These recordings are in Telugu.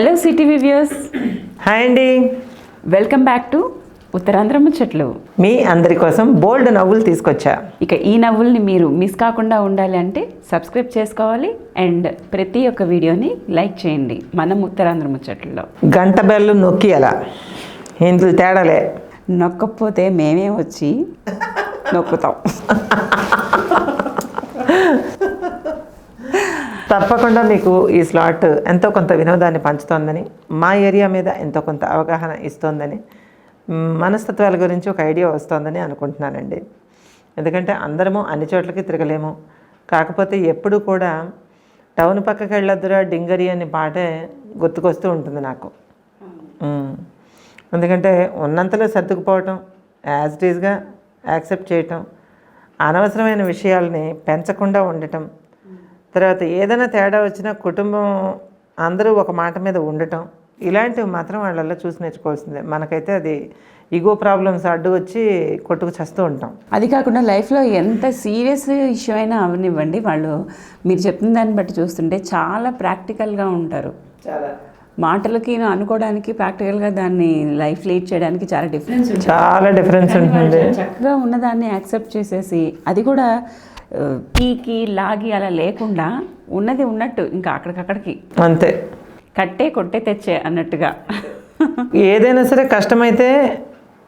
హలో సిటీ వ్యూవర్స్ హాయ్ అండి. వెల్కమ్ బ్యాక్ టు ఉత్తరాంధ్ర ముచ్చట్లు. మీ అందరి కోసం బోల్డ్ నవ్వులు తీసుకొచ్చా? ఇక ఈ నవ్వుల్ని మీరు మిస్ కాకుండా ఉండాలి అంటే సబ్స్క్రైబ్ చేసుకోవాలి అండ్ ప్రతి ఒక్క వీడియోని లైక్ చేయండి మనం ఉత్తరాంధ్ర ముచ్చట్లలో. గంట బెల్లు నొక్కి అలా. ఇందులో తేడాలే. నొక్కపోతే మేమే వచ్చి నొక్కుతాం. తప్పకుండా మీకు ఈ స్లాట్ ఎంతో కొంత వినోదాన్ని పంచుతోందని మా ఏరియా మీద ఎంతో కొంత అవగాహన ఇస్తోందని మనస్తత్వాల గురించి ఒక ఐడియా వస్తోందని అనుకుంటున్నానండి. ఎందుకంటే అందరము అన్ని చోట్లకి తిరగలేము. కాకపోతే ఎప్పుడు కూడా టౌన్ పక్కకి వెళ్ళొద్దురా డింగరి అనే పాటే గుర్తుకొస్తూ ఉంటుంది నాకు. ఎందుకంటే ఉన్నంతలో సర్దుకుపోవటం యాజ్ ఇట్ ఈజ్గా యాక్సెప్ట్ చేయటం అనవసరమైన విషయాల్ని పెంచకుండా ఉండటం తర్వాత ఏదైనా తేడా వచ్చినా కుటుంబం అందరూ ఒక మాట మీద ఉండటం ఇలాంటివి మాత్రం వాళ్ళల్లో చూసి నేర్చుకోవాల్సిందే. మనకైతే అది ఈగో ప్రాబ్లమ్స్ అడ్డు వచ్చి కొట్టుకు చస్తూ ఉంటాం. అది కాకుండా లైఫ్లో ఎంత సీరియస్ ఇష్యూ అయినా అవనివ్వండి. వాళ్ళు మీరు చెప్పిన దాన్ని బట్టి చూస్తుంటే చాలా ప్రాక్టికల్గా ఉంటారు. చాలా. మాటలకి అనుకోవడానికి ప్రాక్టికల్గా దాన్ని లైఫ్ లీడ్ చేయడానికి చాలా డిఫరెన్స్ చాలా డిఫరెన్స్ ఉంటుంది. చక్కగా ఉన్నదాన్ని యాక్సెప్ట్ చేసేసి అది కూడా పీకి లాగి అలా లేకుండా ఉన్నది ఉన్నట్టు ఇంకా అక్కడికక్కడికి. అంతే. కట్టే కొట్టే తెచ్చే అన్నట్టుగా. ఏదైనా సరే కష్టమైతే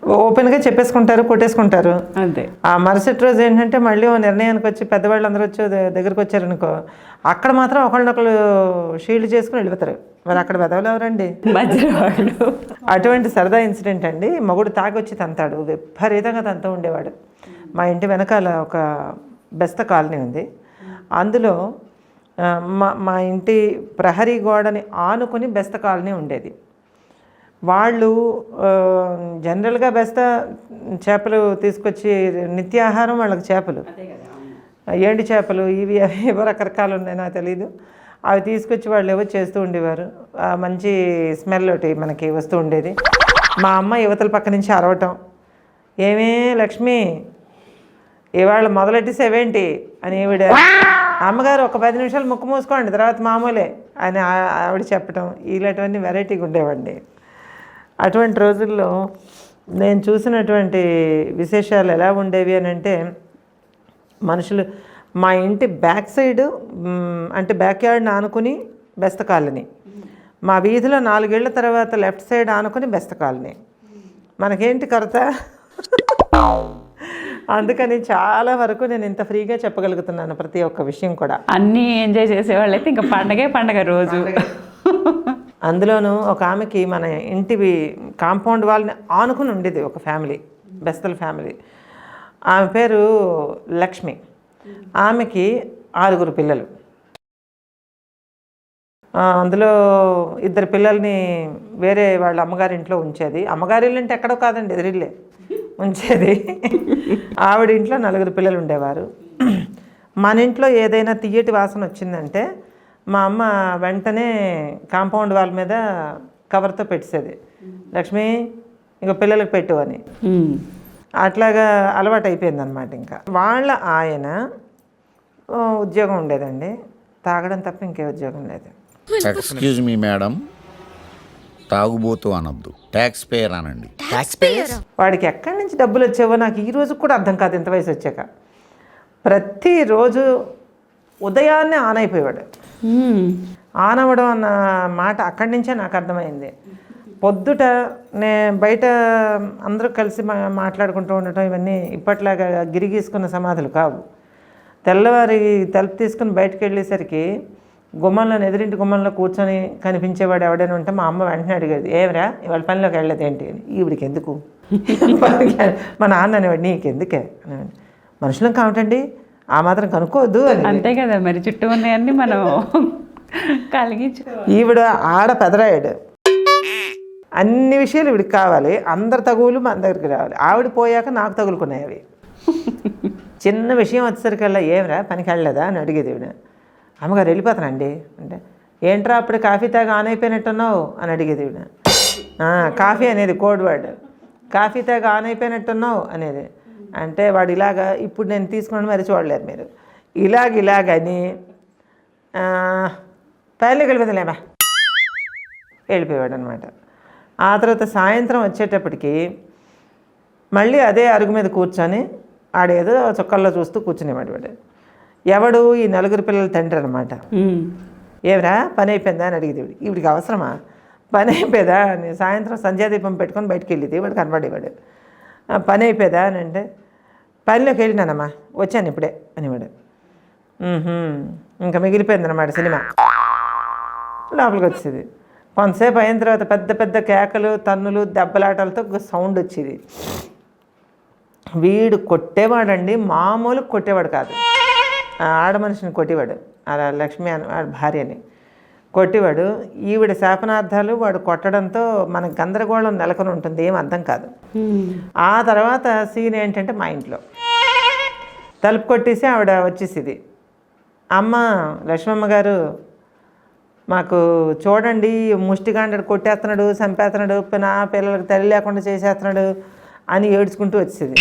ఓపెన్గా చెప్పేసుకుంటారు కొట్టేసుకుంటారు. అంతే. ఆ మరుసటి రోజు ఏంటంటే మళ్ళీ ఓ నిర్ణయానికి వచ్చి పెద్దవాళ్ళు అందరూ వచ్చి దగ్గరికి వచ్చారనుకో అక్కడ మాత్రం ఒకళ్ళనొకళ్ళు షీల్డ్ చేసుకుని వెళ్ళిపోతారు. మరి అక్కడ పెదవులు ఎవరండి? మధ్యలో వాళ్ళు. అటువంటి సరదా ఇన్సిడెంట్ అండి. మగుడు తాగొచ్చి తంతాడు. విపరీతంగా తంతూ ఉండేవాడు. మా ఇంటి వెనకాల ఒక బెస్త కాలనీ ఉంది. అందులో మా మా ఇంటి ప్రహరీ గోడని ఆనుకుని బెస్త కాలనీ ఉండేది. వాళ్ళు జనరల్గా బెస్త చేపలు తీసుకొచ్చి నిత్యాహారం వాళ్ళకి చేపలు. ఎండు చేపలు? ఇవి అవి ఏవో రకరకాలు ఉన్నాయి నాకు తెలీదు. అవి తీసుకొచ్చి వాళ్ళు ఏవో చేస్తూ ఉండేవారు? మంచి స్మెల్ ఒకటి మనకి వస్తూ ఉండేది. మా అమ్మ యువతల పక్క నుంచి అరవటం. ఏమే లక్ష్మి ఇవాళ మొదలెట్టేసేవేంటి అని ఈవిడ అమ్మగారు ఒక పది నిమిషాలు ముక్కు మూసుకోండి తర్వాత మామూలే అని ఆవిడ చెప్పటం ఇలాంటివన్నీ వెరైటీగా ఉండేవండి. అటువంటి రోజుల్లో నేను చూసినటువంటి విశేషాలు ఎలా ఉండేవి అని అంటే మనుషులు మా ఇంటి బ్యాక్ సైడ్ అంటే బ్యాక్ యార్డ్ని ఆనుకుని బెస్త కాలనీ. మా వీధిలో నాలుగేళ్ళ తర్వాత లెఫ్ట్ సైడ్ ఆనుకుని బెస్త కాలనీ. మనకేంటి కొరత? అందుకని చాలా వరకు నేను ఇంత ఫ్రీగా చెప్పగలుగుతున్నాను ప్రతి ఒక్క విషయం కూడా. అన్నీ ఎంజాయ్ చేసేవాళ్ళైతే ఇంకా పండగే పండగ రోజు. అందులోనూ ఒక ఆమెకి మన ఇంటివి కాంపౌండ్ వాళ్ళని ఆనుకుని ఉండేది ఒక ఫ్యామిలీ బెస్తల ఫ్యామిలీ. ఆమె పేరు లక్ష్మి. ఆమెకి ఆరుగురు పిల్లలు. అందులో ఇద్దరు పిల్లల్ని వేరే వాళ్ళ అమ్మగారి ఇంట్లో ఉంచేది. అమ్మగారి ఇల్లు అంటే ఎక్కడో కాదండి ఎదురిల్లే. ఉంచేది. ఆవిడ ఇంట్లో నలుగురు పిల్లలు ఉండేవారు. మన ఇంట్లో ఏదైనా తీయటి వాసన వచ్చిందంటే మా అమ్మ వెంటనే కాంపౌండ్ వాల్ మీద కవర్తో పెట్టేసేది. లక్ష్మి ఇంకో పిల్లలకు పెట్టు అని. అట్లాగా అలవాటు అయిపోయింది అనమాట ఇంకా. వాళ్ళ ఆయన ఉద్యోగం ఉండేదండి. తాగడం తప్ప ఇంకే ఉద్యోగం లేదు. ఎక్స్క్యూజ్ మీ మేడం తాగుబోతు అనొద్దు. ట్యాక్స్ పేయర్ అనండి వాడికి ఎక్కడి నుంచి డబ్బులు వచ్చేవో నాకు ఈ రోజు కూడా అర్థం కాదు ఇంత వయసు వచ్చాక. ప్రతిరోజు ఉదయాన్నే ఆన్ అయిపోయేవాడు. ఆన్ అవ్వడం అన్న మాట అక్కడి నుంచే నాకు అర్థమైంది. పొద్దుట నే బయట అందరూ కలిసి మా మాట్లాడుకుంటూ ఉండటం ఇవన్నీ ఇప్పట్లాగా గిరిగీసుకున్న సమాధులు కావు. తెల్లవారి తలుపు తీసుకుని బయటకు వెళ్ళేసరికి గుమ్మంలో ఎదురింటి గుమ్మంలో కూర్చొని కనిపించేవాడు ఎవడైనా ఉంటే మా అమ్మ వెంటనే అడిగేది ఏమరా ఇవాళ పనిలోకి వెళ్ళలేదు ఏంటి? అని. ఈవిడికి ఎందుకు? మా నాన్న అనేవాడు నీకెందుకే? అనేవాడు మనుషులం కావటండి ఆ మాత్రం కనుక్కోవద్దు అని. అంతే కదా మరి చుట్టూ ఉన్నాయన్నీ మనం కలిగించు ఈవిడ ఆడ పెదరాయుడు. అన్ని విషయాలు ఈవిడికి కావాలి అందరి తగువులు మన దగ్గరికి రావాలి. ఆవిడ పోయాక నాకు తగులుకున్నాయి అవి. చిన్న విషయం వచ్చేసరికల్లా ఏమిరా పనికి వెళ్ళలేదా? అని అడిగేది ఈవిడ. అమ్మగారు వెళ్ళిపోతానండి. అంటే ఏంట్రా అప్పుడు కాఫీ తాగ ఆన్ అయిపోయినట్టున్నావు? అని అడిగేది ఈవిడ. కాఫీ అనేది కోడ్ వర్డ్. కాఫీ తాగ ఆన్ అయిపోయినట్టున్నావు? అనేది. అంటే వాడు ఇలాగా ఇప్పుడు నేను తీసుకున్నాను మరి చూడలేరు మీరు. ఇలాగ ఇలాగని పైలకి వెళ్ళిపోతలేమా వెళ్ళిపోయాడు అనమాట ఆ తర్వాత సాయంత్రం వచ్చేటప్పటికి మళ్ళీ అదే అరుగు మీద కూర్చొని ఆడేదో చుక్కల్లో చూస్తూ కూర్చునేవాడు వాడు. ఎవడు ఈ నలుగురు పిల్లల తండ్రి అనమాట. ఏమిరా? పని అయిపోయిందా అని అడిగేది ఈవిడ ఈవిడికి అవసరమా? పని అయిపోయిందా? అని సాయంత్రం సంధ్యాదీపం పెట్టుకొని బయటికి వెళ్ళేది. వాడు కనబడేవాడు "ఆ, పని అయిపోయిందా? అని అంటే పనిలోకి వెళ్ళినానమ్మా. వచ్చాను ఇప్పుడే అనేవాడు. "ఉహుం, ఇంకా మిగిలిపోయిందన్నమాట సినిమా. లోపలికి వచ్చేది. కొంతసేపు అయిన తర్వాత పెద్ద పెద్ద కేకలు తన్నులు దెబ్బలాటలతో ఒక సౌండ్ వచ్చేది. వీడు కొట్టేవాడండి మామూలు కొట్టేవాడు కాదు. ఆ ఆడ మనిషిని కొట్టేవాడు. అలా లక్ష్మి అని వాడి భార్యని కొట్టేవాడు. ఈవిడ శాపనార్థాలు వాడు కొట్టడంతో మన గందరగోళం నెలకొని ఉంటుంది ఏం అర్థం కాదు. ఆ తర్వాత సీన్ ఏంటంటే మా ఇంట్లో. తలుపు కొట్టేసి ఆవిడ వచ్చేసింది. అమ్మ లక్ష్మమ్మ గారు మాకు చూడండి ముష్టిగాండడు కొట్టేస్తున్నాడు చంపేస్తున్నాడు నా పిల్లలకు తల్లి లేకుండా చేసేస్తున్నాడు అని ఏడ్చుకుంటూ వచ్చేది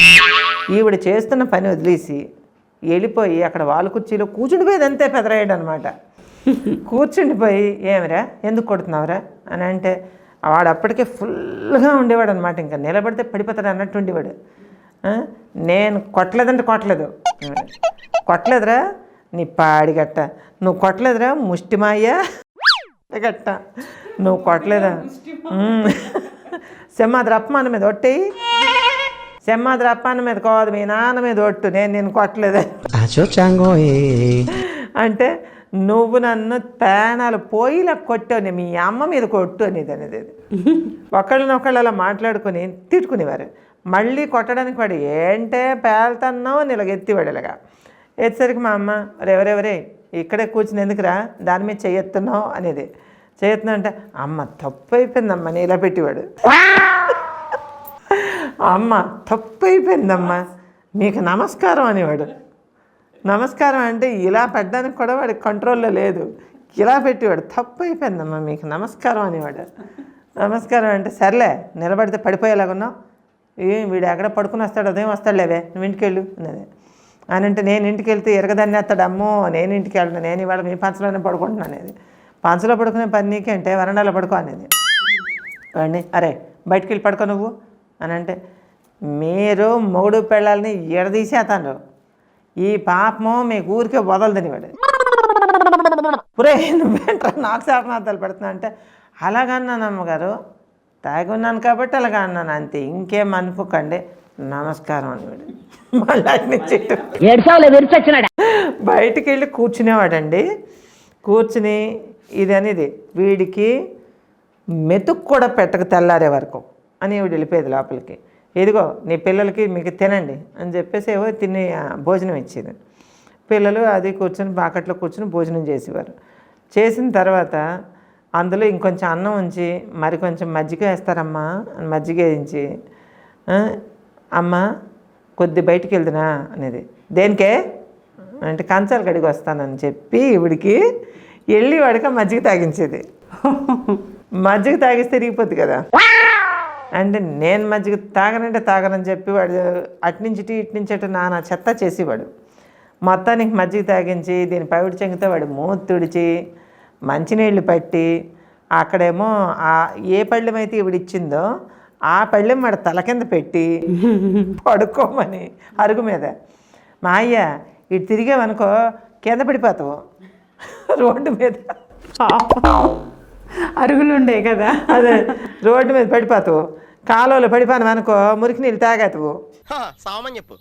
ఈవిడ చేస్తున్న పని వదిలేసి వెళ్ళిపోయి అక్కడ వాళ్ళ కుర్చీలో కూర్చుండిపోయేది అంతే పెదరాయడు అనమాట కూర్చుండిపోయి ఏమిరా ఎందుకు కొడుతున్నావురా అని అంటే వాడు అప్పటికే ఫుల్గా ఉండేవాడు అనమాట ఇంకా నిలబడితే పడిపోతాడు అన్నట్టు ఉండేవాడు? నేను కొట్టలేదంటే కొట్టలేదు. కొట్టలేదురా నీ పాడిగట్ట నువ్వు కొట్టలేదురా ముష్టిమాయ్య. గట్ట. నువ్వు కొట్టలేదా? ఉమ్. సింహాద్రి అప్పమాన మీద ఒట్టేయి. సింహాద్రి అప్పాన మీద కాదు మీ నాన్న మీద ఒట్టు నేను నేను కొట్టలేదు. అంటే నువ్వు నన్ను పేనాలు పోయిలా కొట్టావు మీ అమ్మ మీద కొట్టు అనేది అనేది. ఒకళ్ళనొకళ్ళు అలా మాట్లాడుకొని తిట్టుకునేవారు. మళ్ళీ కొట్టడానికి వాడు ఏంటే పేలుతున్నావు అని ఇలాగ ఎత్తివాడు ఇలాగా. ఎత్తేసరికి మా అమ్మ రెవరెవరే ఇక్కడే కూర్చుని ఎందుకురా? దాని మీద చెయ్యెత్తున్నావు అనేది. చెయ్యెత్తున్నావు అంటే అమ్మ తప్పు అయిపోయిందమ్మ ఇలా పెట్టేవాడు. అమ్మ తప్పు అయిపోయిందమ్మా మీకు నమస్కారం అనేవాడు. నమస్కారం అంటే ఇలా పెట్టడానికి కూడా వాడి కంట్రోల్లో లేదు. ఇలా పెట్టేవాడు. తప్పు అయిపోయిందమ్మా మీకు నమస్కారం అనేవాడు. నమస్కారం అంటే సర్లే నిలబడితే పడిపోయేలాగున్నావు ఏం వీడు ఎక్కడ పడుకుని వస్తాడు అదేం వస్తాడులేవే నువ్వు ఇంటికి వెళ్ళు అన్నది. అని అంటే నేను ఇంటికి వెళ్తే ఎరగదాన్ని వస్తాడు. అమ్మో నేను ఇంటికి వెళ్ళను నేను ఇవాళ మీ పంచలోనే పడుకుంటున్నాను అనేది. పంచలో పడుకునే పని నీకే అంటే వరండాలో పడుకో అనేది. వాడిని అరే బయటికి వెళ్ళి పడుకో నువ్వు. అని అంటే మీరు మొగుడు పెళ్ళాలని ఎడదీసేతాను ఈ పాపము మీ ఊరికే వదలదని వాడు పురే నువ్వేంట్రా నాకు శాపనార్థాలు పెడుతున్నా అంటే అలాగన్నాను అమ్మగారు. తాగి ఉన్నాను కాబట్టి అలాగా అన్నాను. అంతే ఇంకేం అనుకోకండి. నమస్కారం అని వాడు మళ్ళీ నుంచి బయటికి వెళ్ళి కూర్చునేవాడండి. కూర్చుని ఇది అనేది వీడికి మెతుకు కూడా పెట్టక తెల్లారే వరకు. అని వీడు వెళ్ళిపోయేది లోపలికి. ఇదిగో నీ పిల్లలకి మీకు తినండి అని చెప్పేసి ఏవో తిని భోజనం ఇచ్చేది. పిల్లలు అది కూర్చొని బాకట్లో కూర్చొని భోజనం చేసేవారు. చేసిన తర్వాత అందులో ఇంకొంచెం అన్నం ఉంచి మరి కొంచెం మజ్జిగ వేస్తారమ్మా అని మజ్జిగ వేయించి "ఆ, అమ్మా కొద్ది బయటికి వెళ్తున్నా అనేది. దేనికే? అంటే కంచాలు కడిగి వస్తానని చెప్పి ఇవిడికి వెళ్ళి వాడికి మజ్జిగ తాగించేది. మజ్జిగ తాగిస్తే తిరిగిపోద్ది కదా. అంటే నేను మజ్జిగ తాగనంటే తాగనని చెప్పి వాడు అటు ఇటు ఇటు నుంచి అటు నానా చెత్త చేసేవాడు. మొత్తానికి మజ్జిగ తాగించి దీని పవిడి చెంగితే వాడు మూతి తుడిచి మంచినీళ్ళు పట్టి అక్కడేమో ఆ ఏ పళ్ళెం అయితే ఇవిడ ఇచ్చిందో ఆ పళ్ళెం వాడు తల కింద పెట్టి పడుకోమని అరుగు మీద. మా అయ్య ఇటు తిరిగావనుకో కింద పడిపోతావు. రోడ్డు మీద. అరుగులు ఉండే కదా. అదే రోడ్డు మీద పడిపోతావు. కాలువలో పడిపోను అనుకో మురికి నీళ్ళు తాగేతావు. సామని చెప్పు.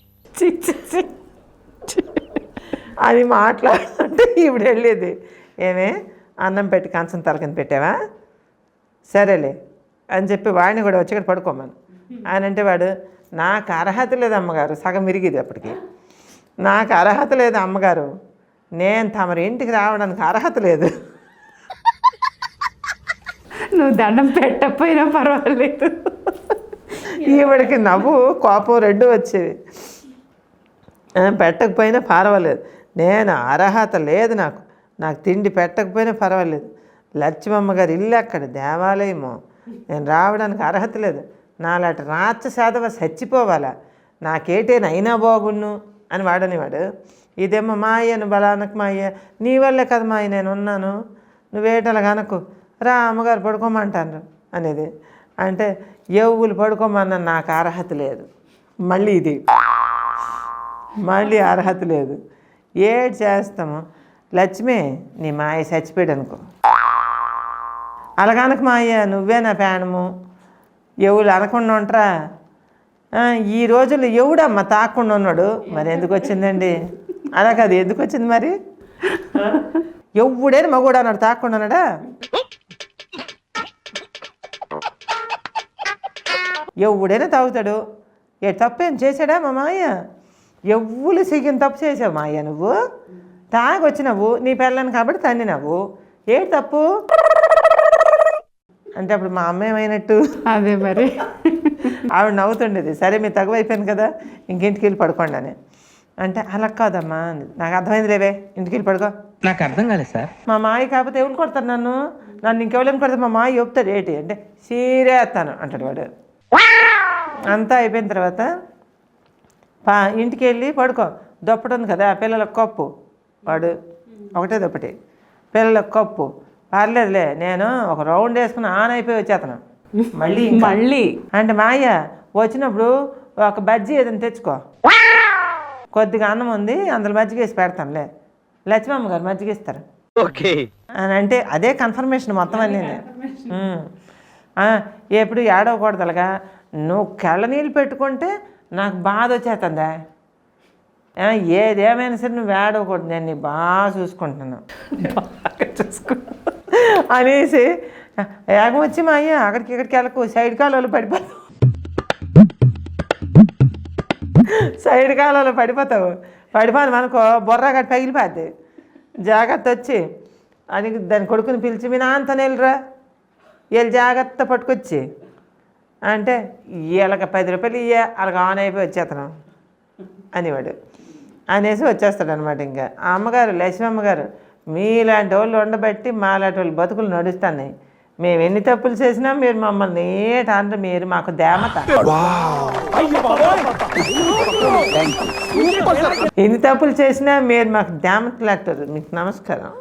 అది మాట్లాడుతుంటే ఇప్పుడు వెళ్ళేది. ఏమే అన్నం పెట్టి కంచం తల కింద పెట్టావా? సరేలే అని చెప్పి వాడిని కూడా వచ్చి ఇక్కడ పడుకోమను. ఆయన అంటే వాడు నాకు అర్హత లేదు అమ్మగారు సగం విరిగిది అప్పటికి. నాకు అర్హత లేదు అమ్మగారు. నేను తమరి ఇంటికి రావడానికి అర్హత లేదు. నువ్వు దండం పెట్టకపోయినా పర్వాలేదు. ఈవిడికి నవ్వు కోపం రెండు వచ్చేవి. పెట్టకపోయినా పర్వాలేదు. నేను అర్హత లేదు నాకు. నాకు తిండి పెట్టకపోయినా పర్వాలేదు. లక్ష్మమ్మ గారు ఇల్లు అక్కడ దేవాలయము. నేను రావడానికి అర్హత లేదు. నాలాంటి రాచ సాధవ చచ్చిపోవాలా నాకేటేనైనా అయినా బాగున్ను అని వాడనివాడు. ఇదేమో మా అయ్యను బలానకు మా అయ్య. నీ వల్లే కదా మా అయ్య నేను ఉన్నాను. నువ్వేటలా కనుకు రా అమ్మగారు పడుకోమంటారు అనేది. అంటే ఎవ్వులు పడుకోమన్న నాకు అర్హత లేదు. మళ్ళీ ఇది. మళ్ళీ అర్హత లేదు. ఏడు చేస్తాము. లక్ష్మి నీ మాయ చచ్చిపోయాడు అనుకో. అలాగనక మాయ నువ్వే నా ప్రాణము ఎవరు అనకుండా ఉంటారా? ఈ రోజుల్లో ఎవడమ్మ తాకుండా ఉన్నాడు? మరి ఎందుకు వచ్చిందండి? అలా కాదు. ఎందుకు వచ్చింది మరి? ఎవడైనా మగోడు అన్నాడు తాకుండా ఎవడైనా తాగుతాడు. ఏ తప్పేం చేశాడా మా మాయ ఎవ్వులు సిగిన తప్పు చేసావు మాయ నువ్వు? తాగొచ్చినావు నీ పిల్లని కాబట్టి తన్నినావు ఏ తప్పు? అంటే అప్పుడు మా అమ్మ ఏమైనట్టు? అదే మరి. ఆవిడ నవ్వుతుండేది సరే మీరు తగువ అయిపోయింది కదా ఇంకింటికి వెళ్ళి పడుకోండి అని. అంటే అలా కాదమ్మా. నాకు అర్థమైంది లేవే ఇంటికి వెళ్ళి పడుకో. నాకు అర్థం కాలేదు సార్. మా మాయ కాకపోతే ఎవరు కొడతారు నన్ను? నన్ను ఇంకెవరైనా కొడతారు? మా మాయ చెప్తాడు ఏంటి? అంటే సీరేస్తాను అంటాడు వాడు. అంతా అయిపోయిన తర్వాత పా ఇంటికి వెళ్ళి పడుకో. దుప్పటి ఉంది కదా పిల్లలకు కప్పు. వాడు ఒకటే దుప్పటి. పిల్లలకు కప్పు. పర్లేదులే నేను ఒక రౌండ్ వేసుకుని ఆన్ అయిపోయి వచ్చేతను. మళ్ళీ ఇంకా. మళ్ళీ. అంటే మాయ వచ్చినప్పుడు ఒక బజ్జీ ఏదైనా తెచ్చుకో. కొద్దిగా అన్నం ఉంది అందులో మజ్జిగ వేసి పెడతానులే. లక్ష్మమ్మ గారు మజ్జిగ ఇస్తారు ఓకే. అని అంటే అదే కన్ఫర్మేషన్ మొత్తం అన్నీ ఎప్పుడు ఏడవకూడదు అలాగా నువ్వు కళ్ళ నీళ్ళు పెట్టుకుంటే నాకు బాధ వచ్చేస్తుందా ఏదేమైనా సరే నువ్వు ఏడవకూడదు. నేను నీ బాగా చూసుకుంటున్నాను. చూసుకో అనేసి ఏగం వచ్చి మా అయ్య అక్కడికి ఇక్కడికి వెళ్ళకు. సైడ్ కాలువలు పడిపోతావు. సైడ్ కాలువలో పడిపోతావు. పడిపోను అనుకో బొర్ర పగిలిపోద్ది. జాగ్రత్త వచ్చి. అని దాని కొడుకుని పిలిచి మీ నాన్నతో వెళ్ళరా వీళ్ళు జాగ్రత్త పట్టుకొచ్చి. అంటే వీళ్ళకి పది రూపాయలు ఇయ్య వాళ్ళకి ఆన్ అయిపోయి వచ్చేతను. అనేవాడు. అనేసి వచ్చేస్తాడు అనమాట ఇంకా అమ్మగారు లక్ష్మి అమ్మగారు మీలాంటి వాళ్ళు ఉండబట్టి మాలాంటి వాళ్ళు బతుకులు నడుస్తున్నాయి. మేము ఎన్ని తప్పులు చేసినా మీరు మమ్మల్ని అంటే మీరు మాకు దేమత ఎన్ని తప్పులు చేసినా మీరు మాకు దేమత లేక్టారు మీకు నమస్కారం.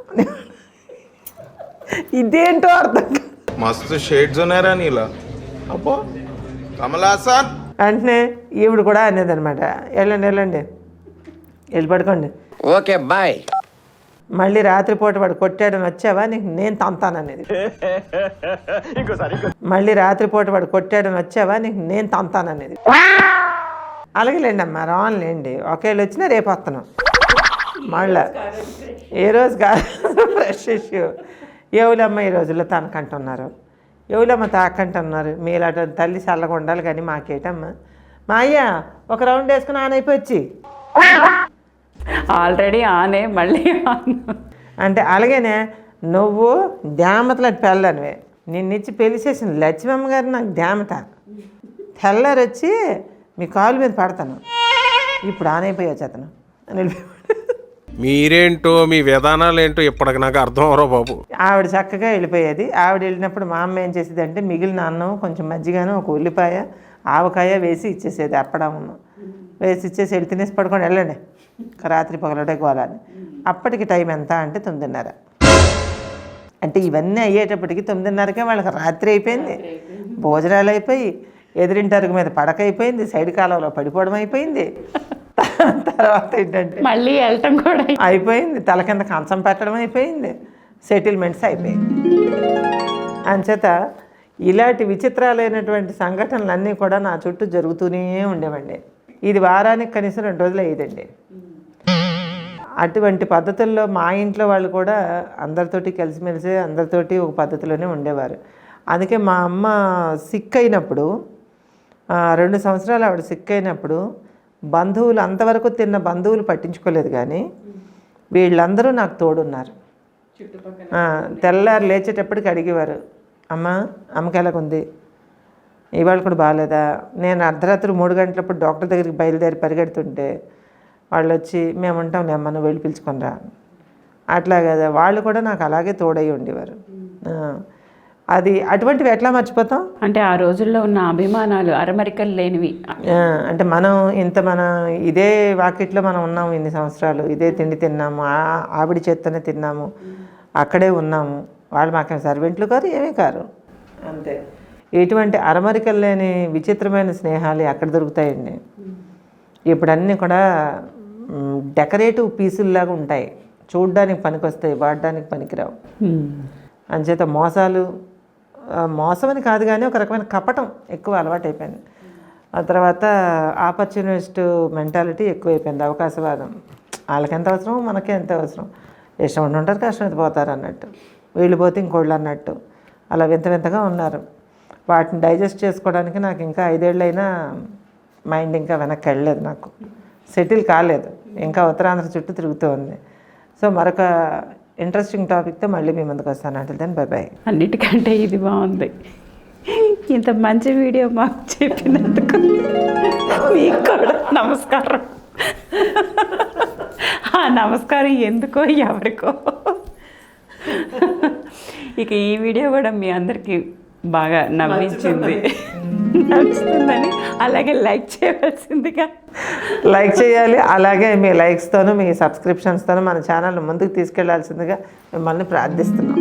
ఇదేంటో అర్థం మస్తు షేడ్స్ ఉన్నారా నీలా. అబ్బో కమలాసన్ అంటే ఈవిడ కూడా అనేదన్నమాట. వెళ్ళండి వెళ్ళండి. వెళ్ళి పడుకోండి. Okay bye. మళ్ళీ రాత్రిపూట వాడు కొట్టాడని వచ్చావా? నీకు నేను తంతాననేది. మళ్ళీ రాత్రిపూట వాడు కొట్టాడని వచ్చావా? నీకు నేను తంతాననేది. అలాగే లేండి అమ్మా రానులేండి ఒకేళ్ళు వచ్చినా రేపు వస్తున్నాం. మళ్ళా ఏ రోజు కాదు ఫ్రెష్ ఇష్యూ ఎవలమ్మ ఈ రోజుల్లో తనకంటున్నారు. ఎవలమ్మ తాకంటున్నారు. మీలాట తల్లి చల్లగా ఉండాలి కానీ మాకేటమ్మా. మా అయ్య ఒక రౌండ్ వేసుకుని ఆన్ అయిపోయి వచ్చి. ఆల్రెడీ ఆనే మళ్ళీ ఆన్. అంటే అలాగేనే నువ్వు డ్యామతలాంటి పెళ్ళనివే. నిన్నిచ్చి పెళ్ళి చేసిన లక్ష్మమ్మ గారు నాకు డ్యామత తెల్లారి వచ్చి మీ కాలు మీద పడతాను. ఇప్పుడు ఆన్ అయిపోయి వచ్చేతను అని వెళ్ళిపోయాడు. మీరేంటో మీ విధానాలు ఏంటో ఇప్పటికి నాకు అర్థం అవరో బాబు. ఆవిడ చక్కగా వెళ్ళిపోయేది. ఆవిడ వెళ్ళినప్పుడు మా అమ్మ ఏం చేసేది అంటే మిగిలిన అన్నం కొంచెం మజ్జిగను ఒక ఉల్లిపాయ ఆవకాయ వేసి ఇచ్చేసేది అప్పడము వేసి ఇచ్చేసి వెళ్ళి తినేసి పడుకొని వెళ్ళండి. రాత్రి పగలటే గోలాలి. అప్పటికి టైం ఎంత అంటే తొమ్మిదిన్నర. అంటే ఇవన్నీ అయ్యేటప్పటికి తొమ్మిదిన్నరకే వాళ్ళకి రాత్రి అయిపోయింది. భోజనాలు అయిపోయి ఎదురింటి అరుగు మీద పడక అయిపోయింది సైడ్ కాలంలో పడిపోవడం అయిపోయింది. తర్వాత ఏంటంటే మళ్ళీ వెళ్ళటం కూడా అయిపోయింది. తల కింద కంచం పెట్టడం అయిపోయింది. సెటిల్మెంట్స్ అయిపోయింది అంచేత ఇలాంటి విచిత్రాలైనటువంటి సంఘటనలన్నీ కూడా నా చుట్టూ జరుగుతూనే ఉండేవండి. ఇది వారానికి కనీసం రెండు రోజులు అయ్యేదండి. అటువంటి పద్ధతుల్లో మా ఇంట్లో వాళ్ళు కూడా అందరితోటి కలిసిమెలిసి అందరితోటి ఒక పద్ధతిలోనే ఉండేవారు. అందుకే మా అమ్మ సిక్ అయినప్పుడు రెండు సంవత్సరాలు ఆవిడ సిక్ అయినప్పుడు బంధువులు అంతవరకు తిన్న బంధువులు పట్టించుకోలేదు కానీ వీళ్ళందరూ నాకు తోడున్నారు. తెల్లారు లేచేటప్పటికి అడిగేవారు అమ్మ అమ్మకి ఎలాగుంది ఇవాళ కూడా బాగాలేదా? నేను అర్ధరాత్రి మూడు గంటలప్పుడు డాక్టర్ దగ్గరికి బయలుదేరి పరిగెడుతుంటే వాళ్ళు వచ్చి మేము ఉంటాం అమ్మ నువ్వు వెళ్ళి పిలుచుకొని రా. అట్లా కదా వాళ్ళు కూడా నాకు అలాగే తోడై ఉండేవారు. అది అటువంటివి ఎట్లా మర్చిపోతాం? అంటే ఆ రోజుల్లో ఉన్న అభిమానాలు అరమరికలు లేనివి. అంటే మనం ఇంత మన ఇదే వాకిట్లో మనం ఉన్నాము ఇన్ని సంవత్సరాలు ఇదే తిండి తిన్నాము ఆవిడ చేత్తనే తిన్నాము అక్కడే ఉన్నాము వాళ్ళు మాకేం సర్వెంట్లు కారు ఏమీ కారు. అంతే. ఎటువంటి అరమరికలు లేని విచిత్రమైన స్నేహాలు ఎక్కడ దొరుకుతాయండి? ఇప్పుడు అన్నీ కూడా డెకరేటివ్ పీసుల్లాగా ఉంటాయి. చూడ్డానికి పనికొస్తాయి వాడడానికి పనికిరావు. అంచేత మోసాలు మోసం అని కాదు కానీ ఒక రకమైన కపటం ఎక్కువ అలవాటైపోయింది. ఆ తర్వాత ఆపర్చునిస్ట్ మెంటాలిటీ ఎక్కువైపోయింది అవకాశవాదం. వాళ్ళకి ఎంత అవసరం మనకే ఎంత అవసరం. ఇష్టం ఉండి ఉంటారు కష్టం పోతారు అన్నట్టు. వీళ్ళు పోతే ఇంకోళ్ళు అన్నట్టు. అలా వింత వింతగా ఉన్నారు. వాటిని డైజెస్ట్ చేసుకోవడానికి నాకు ఇంకా ఐదేళ్ళైనా మైండ్ ఇంకా వెనక్కి వెళ్ళలేదు నాకు. సెటిల్ కాలేదు. ఇంకా ఉత్తరాంధ్ర చుట్టూ తిరుగుతూ ఉంది సో మరొక ఇంట్రెస్టింగ్ టాపిక్తో మళ్ళీ మీ ముందుకు వస్తాను. అంటే బై బాయ్ అన్నిటికంటే ఇది బాగుంది. ఇంత మంచి వీడియో మాకు చెప్పినందుకు మీకు కూడా నమస్కారం. ఆ నమస్కారం ఎందుకో ఎవరికో. ఇక ఈ వీడియో కూడా మీ అందరికీ బాగా నవ్వించింది. నడుస్తుందని అలాగే లైక్ చేయవలసిందిగా. లైక్ చేయాలి అలాగే మీ లైక్స్తోనూ మీ సబ్స్క్రిప్షన్స్తోనూ మన ఛానల్ ముందుకు తీసుకెళ్ళాల్సిందిగా మిమ్మల్ని ప్రార్థిస్తున్నాం.